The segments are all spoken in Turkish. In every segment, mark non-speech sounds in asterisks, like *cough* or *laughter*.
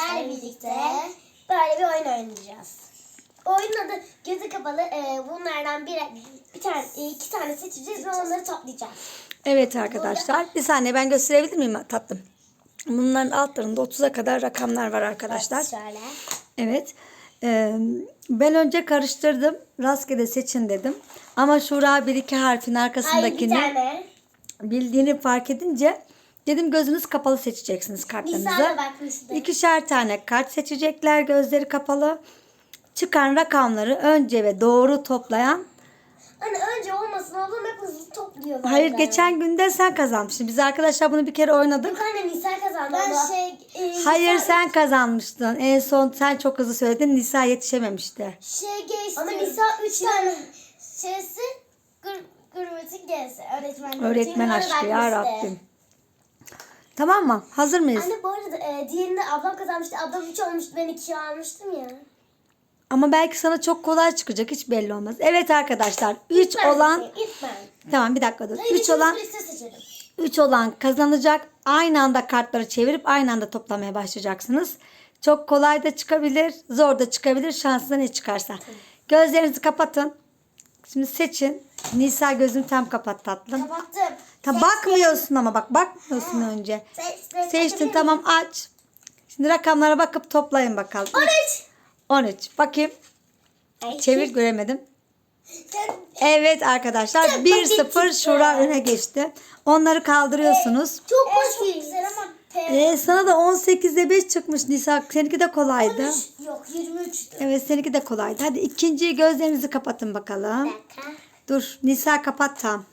sizlerle birlikte böyle bir oyun oynayacağız. Oyunun adı gözü kapalı. Ee, bunlardan bir, bir tane, iki tane seçeceğiz ve onları toplayacağız. Evet arkadaşlar. Bir saniye ben gösterebilir miyim tatlım? Bunların altlarında 30'a kadar rakamlar var arkadaşlar. Şöyle. Evet. Ee, ben önce karıştırdım. Rastgele seçin dedim. Ama Şura bir iki harfin Hayır bir arkasındakini tane. bildiğini fark edince dedim gözünüz kapalı seçeceksiniz Nisa da kartlarınızı. İkişer tane kart seçecekler gözleri kapalı. Çıkan rakamları önce ve doğru toplayan Hani önce olmasın oğlum hep hızlı topluyor. Hayır geçen günde sen kazanmıştın. Biz arkadaşlar bunu bir kere oynadık. Yok anne Nisa kazandı. Ben şey... E, Hayır Nisa- sen kazanmıştın. En son sen çok hızlı söyledin. Nisa yetişememişti. Şey geçti. Ama Nisa 3 tane şeysi gır, gırbetin gelsi. Öğretmen. Öğretmen aşkı ya. Rabbim. Tamam mı? Hazır mıyız? Anne bu arada e, diğerinde ablam kazanmıştı. Ablam 3 olmuştu. Ben 2 almıştım ya. Ama belki sana çok kolay çıkacak. Hiç belli olmaz. Evet arkadaşlar. 3 Ben olan İlk ben. Tamam bir dakika dur. Hayır, 3 üçüncü olan liste seçelim. 3 olan kazanacak. Aynı anda kartları çevirip aynı anda toplamaya başlayacaksınız. Çok kolay da çıkabilir, zor da çıkabilir. Şansına ne çıkarsa. Gözlerinizi kapatın. Şimdi seçin. Nisa gözünü tam kapat tatlım. Kapattım. Ta bakmıyorsun ama bak bakmıyorsun önce. Seçtim. Seçtin tamam aç. Şimdi rakamlara bakıp toplayın bakalım. 13. 13. Bakayım. Çevir göremedim. Evet arkadaşlar Çok 1-0 basit Şura öne geçti. Onları kaldırıyorsunuz. Çok. Çok güzel ama. Ee, sana da 18'de 5 çıkmış Nisa. Seninki de kolaydı. Yok 23'tü. Evet seninki de kolaydı. Hadi ikinciyi gözlerinizi kapatın bakalım. dakika. Dur Nisa kapat tam.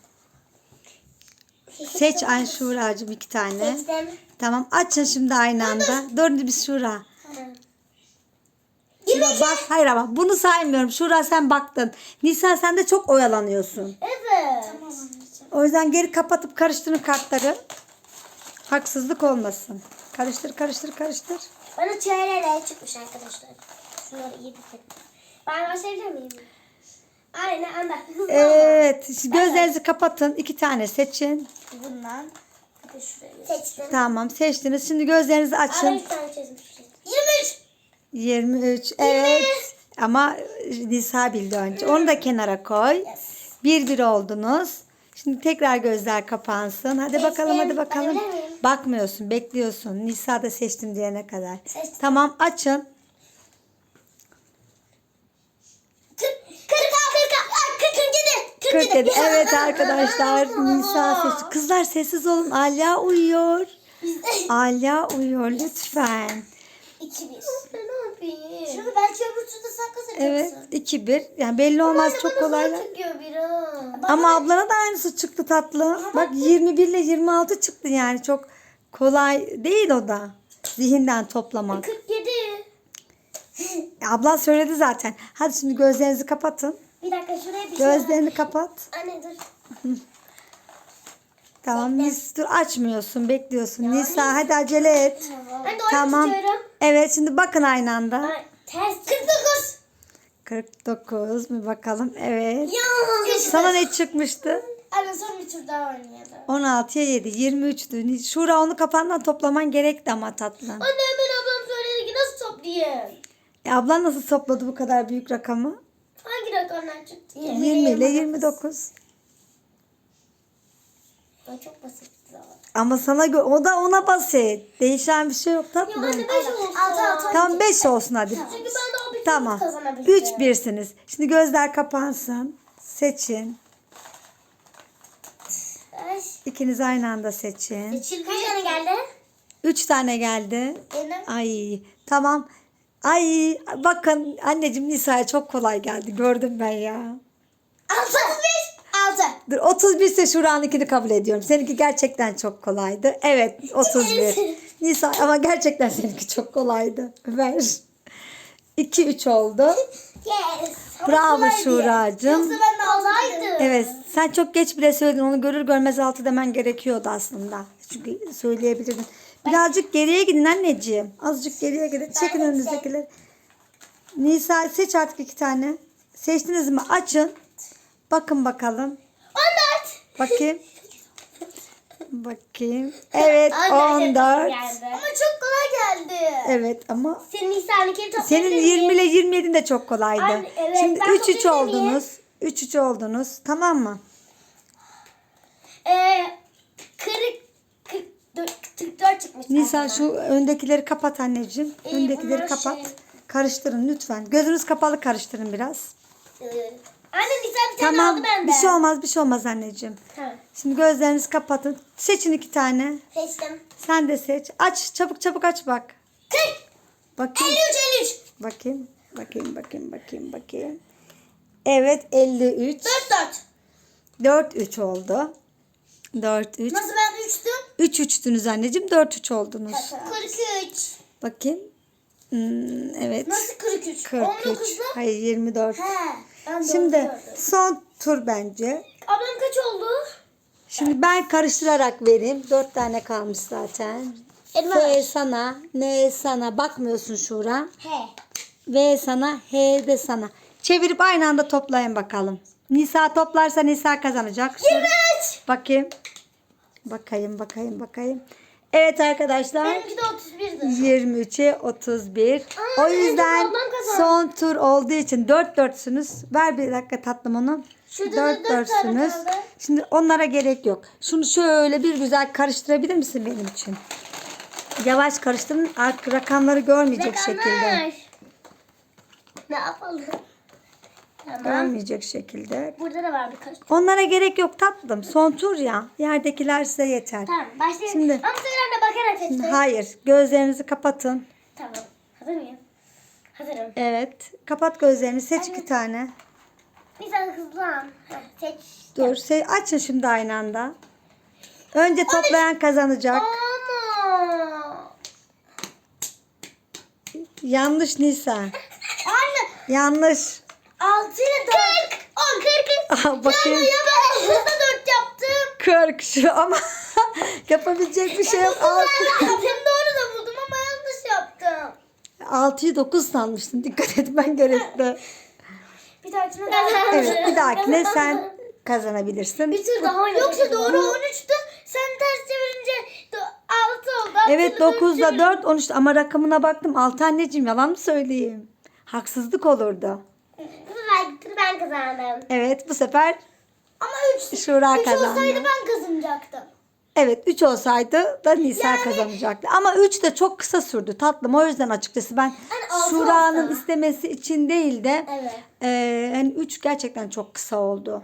Seç Ay Şuracığım iki tane. Seçtim. Tamam açın şimdi aynı anda. Dur bir Şura. Şura bak hayır ama bunu saymıyorum. Şura sen baktın. Nisa sen de çok oyalanıyorsun. Evet. Tamam O yüzden geri kapatıp karıştırın kartları. Haksızlık olmasın. Karıştır karıştır karıştır. Bana çeyreğe çıkmış arkadaşlar. Şunları iyi dikkat. Ben başlayabilir miyim? Aynen anda. *laughs* Evet. Gözlerinizi kapatın. iki tane seçin. Bundan. Bir. Seçtim. Tamım seçtiniz. Şimdi gözlerinizi Aa, açın. bir tane çizmiştim. 23. 23. Evet. Ama Nisa bildi önce. Onu da kenara koy. Yes. Bir bir oldunuz. Şimdi tekrar gözler kapansın. Hadi bakalım hadi bakalım. Miyim? Bakmıyorsun, bekliyorsun. Nisa da seçtim diyene kadar. Seçtim. Tamam açın. 40, 46, 47. 47. Evet arkadaşlar Nisa seçti. *laughs* Kızlar sessiz olun. Alya uyuyor. Alya uyuyor lütfen. 2 1. Ne yapayım? Şunu belki öbür turda sen kazanacaksın. Evet 2-1. Yani belli olmaz çok kolay. Ama ablana da aynısı çıktı tatlı. Bak 21 ile 26 çıktı yani çok kolay değil o da. Zihinden toplamak. 47. Ablan söyledi zaten. Hadi şimdi gözlerinizi kapatın. Bir dakika şuraya bir şey. Gözlerini kapat. Anne dur. Tamam Nis dur açmıyorsun bekliyorsun. Nisa hadi acele et. Ben de Tamam. tutuyorum. Evet şimdi bakın aynı anda. Ay, Ters 49. 49 mu bakalım. Evet. Ya. Sana ne çıkmıştı? Anne son bir tur daha oynayalım. 16'ya 7. 23'tü. Şura onu kafandan toplaman gerekti ama tatlım. Anne hemen ablam söyledi ki nasıl toplayayım? E, ablan nasıl topladı bu kadar büyük rakamı? Hangi rakamlar çıktı? 20 ile 29. Çok basit. Ama sana gö- o da ona basit. Değişen bir şey yok tatlım. Hadi 5 olsun. 6 6. Tamam 5 olsun hadi. Çünkü ben daha bir Tamam. tur kazanabildim. 3 birsiniz. Şimdi gözler kapansın. Seçin. Ay. İkiniz aynı anda seçin. Kaç tane geldi? 3 tane geldi. Benim. Ay tamam. Ay bakın anneciğim Nisa'ya çok kolay geldi. Gördüm ben ya. 6. 6. Dur 31 ise Şura'nınkini kabul ediyorum. Seninki gerçekten çok kolaydı. Evet 31. *laughs* Nisa ama gerçekten seninki çok kolaydı. Ver. 2-3 oldu. Yes. Bravo Şuracığım. Evet sen çok geç bile söyledin. Onu görür görmez altı demen gerekiyordu aslında. Çünkü söyleyebilirdin. Birazcık geriye gidin anneciğim. Azıcık geriye gidin. Çekin önünüzdekileri. Nisa seç artık iki tane. Seçtiniz mi? Açın. Bakın bakalım. 14. Bakayım. *laughs* Bakayım. Evet 14. Ama çok kolay geldi. Evet ama Senin toplayabilir senin miyim? 20 ile 27'in de çok kolaydı. Anne, evet, Şimdi ben 3-3 toplayabilir miyim? oldunuz. 3-3 oldunuz. Tamam mı? Ee, 40, 44, 44 çıkmış. Nisan şu öndekileri kapat anneciğim. İyi, öndekileri bunlar kapat. şey- Karıştırın lütfen. Gözünüz kapalı karıştırın biraz. Ee, Anne Nisa bir tane Tamam. aldı benden. Bir şey olmaz, bir şey olmaz anneciğim. Tamam. Şimdi gözlerinizi kapatın. Seçin iki tane. Seçtim. Sen de seç. Aç, çabuk çabuk aç bak. 40, Bakayım. 53, 53. Bakayım. Bakayım, bakayım, bakayım, bakayım. Evet, 53. 4, 4. 4-3 oldu. 4-3. Nasıl ben 3'tüm? 3-3'tünüz anneciğim. 4-3 oldunuz. 43. Bakayım. Hmm, evet. Nasıl 43? 43. 19'lu. Hayır 24. He. Ben Şimdi doğru son tur bence. Ablam kaç oldu? Şimdi ben karıştırarak vereyim. 4 tane kalmış zaten. Elma F sana, N sana. Bakmıyorsun Şura. He. V sana, H de sana. Çevirip aynı anda toplayın bakalım. Nisa toplarsa Nisa kazanacak. 23. Bakayım. Bakayım, bakayım, bakayım. Evet arkadaşlar. Benimki de 31'di. 23'e 31. Aa, o yüzden son tur olduğu için 4 dörtsünüz. Ver bir dakika tatlım onu. Şurada da dört tane dörtsünüz. kaldı. Şimdi onlara gerek yok. Şunu şöyle bir güzel karıştırabilir misin benim için? Yavaş karıştırın. Rakamları görmeyecek şekilde. Rakamlar. Ne yapalım? Tamam. Görmeyecek şekilde. Burada da var birkaç. Onlara gerek yok tatlım. Son tur ya. Yerdekiler size yeter. Tamam başlayalım. Şimdi- Ama sonra da bakarak seçtim. Hayır. Gözlerinizi kapatın. Tamam. Hazır mıyım? Hazırım. Evet. Kapat gözlerini. Seç iki tane. Nisan hızlan. Heh, Seç. Dur. Se açın şimdi aynı anda. Önce toplayan kazanacak. Ama. Yanlış Nisa. *laughs* Anne. Yanlış. 6 ile 4. 10, 40. Aha, bakayım. Ya ben hızla 4 yaptım. 40 şu ama *laughs* yapabilecek bir şey yok. *laughs* Hem doğru da buldum ama yanlış yaptım. 6'yı 9 sanmıştın. Dikkat etmen gerekti. *laughs* Bir dahakine daha Evet bir dahakine sen kazanabilirsin. Bir tür daha Yoksa doğru 13'tü. Sen ters çevirince 6 oldu. Evet 9 ile 4 13 ama rakamına baktım. 6 anneciğim yalan mı söyleyeyim? Haksızlık olurdu. Ben kazandım. Evet bu sefer Ama 3 Şura 3 kazandı. olsaydı ben kazanacaktım. Evet 3 olsaydı da Nisa kazanacaktı. Ama 3 de çok kısa sürdü tatlım. O yüzden açıkçası ben altı Şura'nın olsa. istemesi için değil de Evet. e, hani 3 gerçekten çok kısa oldu.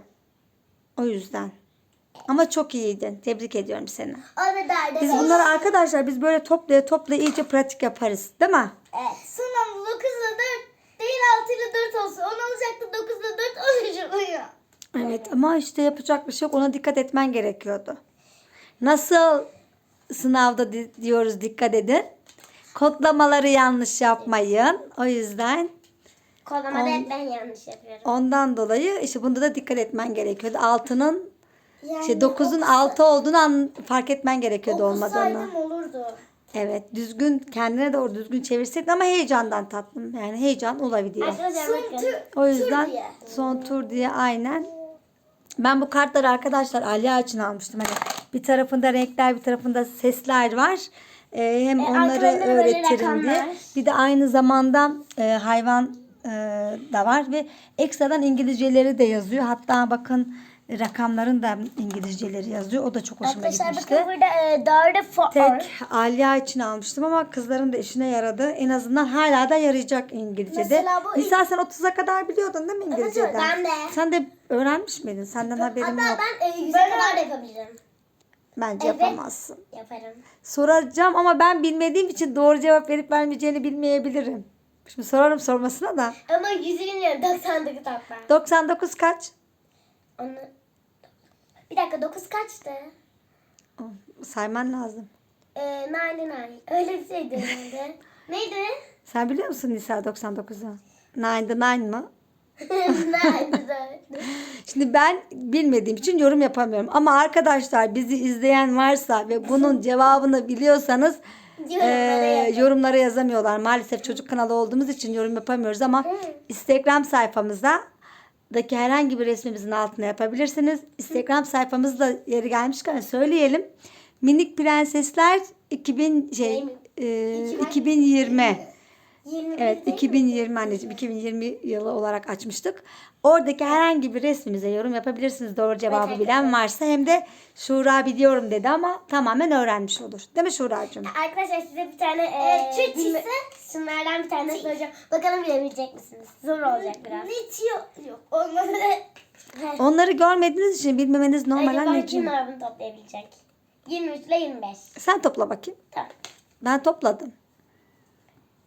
O yüzden. Ama çok iyiydin. Tebrik ediyorum seni. Derdi. Biz bunları arkadaşlar biz böyle toplaya toplaya iyice pratik yaparız. Değil mi? Evet. Sonra 9 ile 4 değil 6 ile 4 olsa 10 olacaktı 9 ile 4 13 oluyor. Evet ama işte yapacak bir şey yok. Ona dikkat etmen gerekiyordu. Nasıl sınavda di- diyoruz dikkat edin. Kodlamaları yanlış yapmayın. O yüzden Kodlamada hep ben yanlış yapıyorum. ondan dolayı işte bunda da dikkat etmen gerekiyordu. Altının Yani şey 9'un 6 olduğunu an, fark etmen gerekiyordu olmadığını. Olurdu. Evet düzgün kendine doğru düzgün çevirseydin ama heyecandan tatlım. Yani heyecan olabiliyor. Bakın. O yüzden diye. son tur diye aynen. Ben bu kartları arkadaşlar Aliye için almıştım. Hani bir tarafında renkler bir tarafında sesler var. Ee, hem E, onları öğretirim diye. Bir de aynı zamanda e, hayvan e, da var ve ekstradan İngilizceleri de yazıyor. Hatta bakın rakamların da İngilizceleri yazıyor. O da çok hoşuma Arkadaşlar gitmişti. bakın burada e, for. Tek Aliya için almıştım ama kızların da işine yaradı. En azından hala da yarayacak İngilizce'de. Mesela bu Nisa sen 30'a kadar biliyordun değil mi İngilizce'den? evet, ben de. Sen de öğrenmiş miydin? Senden haberim Hatta yok. ben e, yüze kadar da yapabilirim. Bence Evet. yapamazsın. Yaparım. Soracağım ama ben bilmediğim için doğru cevap verip vermeyeceğini bilmeyebilirim. Şimdi sorarım sormasına da. Ama yüzü bilmiyorum 99 hatta. 99 kaç? Onu... Bir dakika 9 kaçtı? Sayman lazım. Ee, nine nine. Öyle bir şeydi herhalde. *laughs* Neydi? Sen biliyor musun Nisa 99'u? Nine'da nine mı? *laughs* Nine *laughs* Şimdi ben bilmediğim için yorum yapamıyorum. Ama arkadaşlar bizi izleyen varsa ve bunun cevabını biliyorsanız Yorumlara yazın. yorumlara yazamıyorlar. Maalesef çocuk kanalı olduğumuz için yorum yapamıyoruz ama Instagram sayfamızda daki herhangi bir resmimizin altına yapabilirsiniz. Instagram sayfamızda yeri gelmişken söyleyelim. Minik Prensesler 2000 şey mi? e, 2020. 21 Evet değil mi? 2020 anneciğim 2020 yılı olarak açmıştık. Oradaki herhangi bir resmimize yorum yapabilirsiniz doğru cevabı Evet, bilen varsa hem de Şura biliyorum dedi ama tamamen öğrenmiş olur. Değil mi Şuracığım? Arkadaşlar size bir tane e, Evet, Türk ise- şunlardan bir tane soracağım. Bakalım bilebilecek misiniz? Zor olacak biraz. Hiç yok. Yok. Olmadı. *laughs* Onları görmediğiniz için bilmemeniz normal Acaba anneciğim. kimler bunu toplayabilecek? 23 ile 25. Sen topla bakayım. Tamam. Ben topladım.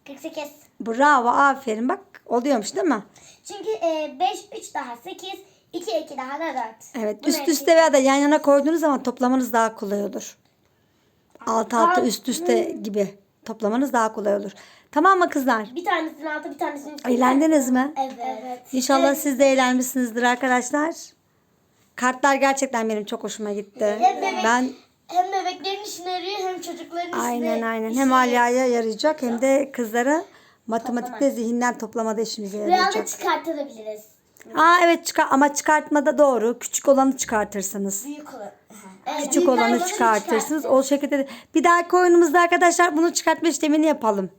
48. Bravo aferin bak oluyormuş değil mi? Çünkü e, 5, 3 daha 8, 2, 2 daha da 4. Evet Bu üst üste veya da yan yana koyduğunuz zaman toplamanız daha kolay olur. Alt alta üst üste gibi toplamanız daha kolay olur. Tamam mı kızlar? Bir tanesinin altı bir tanesinin üstü. Eğlendiniz mi? Evet. İnşallah siz de eğlenmişsinizdir arkadaşlar. Kartlar gerçekten benim çok hoşuma gitti. Hem bebek- Ben Hem bebeklerin işine yarıyor hem çocukların işine. aynen aynen işine hem Alya'ya yarayacak hem de kızlara matematikte zihinden toplamada işimize Veya da yarayacak. çıkartabiliriz. Aa evet çıkar ama çıkartmada doğru. Küçük olanı çıkartırsınız. Büyük olan. Evet, Küçük büyükler olanı bunu çıkartırsınız. O şekilde de. Bir dahaki oyunumuzda arkadaşlar bunu çıkartma işlemini yapalım.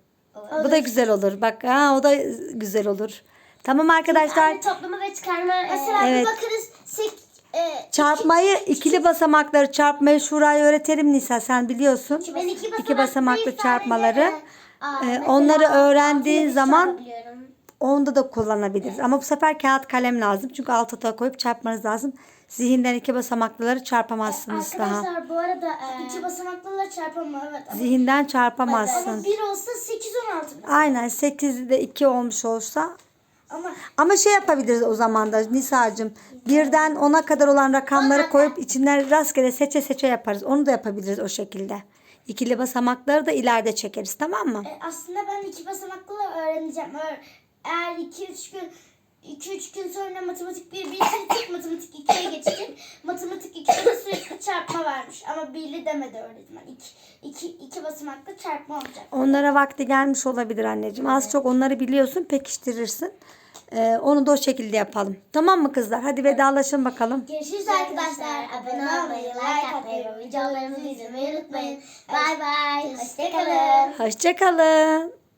Bu da güzel olur. Bak ha o da güzel olur. Tamam arkadaşlar. Aynı toplama ve çıkarma. e, Mesela Evet. bir bakarız. E, Çarpmayı ikili basamakları çarpmayı Şura'ya öğretelim Nisa sen biliyorsun. ben iki basamaklı, İki basamaklı çarpmaları. e, aa, e, onları öğrendiğin beş zaman. Onda da kullanabiliriz. Ama bu sefer kağıt kalem lazım. Çünkü alt alta koyup çarpmanız lazım. Zihinden iki basamaklıları çarpamazsınız daha. Arkadaşlar bu arada e, iki basamaklılar çarpamıyor. Evet. Ama, Zihinden ama çarpamazsın. bir olsa 8 16. Aynen 8'de 2 olmuş olsa. Ama Ama şey yapabiliriz o zaman da Nisa'cığım. Birden 10'a kadar olan rakamları koyup içinden rastgele seçe seçe yaparız. Onu da yapabiliriz o şekilde. İkili basamakları da ileride çekeriz tamam mı? e, aslında ben iki basamaklılar öğreneceğim. Eğer- Eğer 2-3 gün 2-3 gün sonra matematik 1 bitirecek, matematik 2'ye geçecek. Matematik 2'de de sürekli çarpma varmış. Ama birli demedi öğretmen. 2 2 2 basamaklı çarpma olacak. Onlara vakti gelmiş olabilir anneciğim. Az çok onları biliyorsun pekiştirirsin. Ee, onu da o şekilde yapalım. Tamam mı kızlar? Hadi vedalaşın bakalım. Görüşürüz arkadaşlar. Abone olmayı, like atmayı ve videolarımızı izlemeyi unutmayın. Bay bay. Hoşçakalın. Hoşçakalın.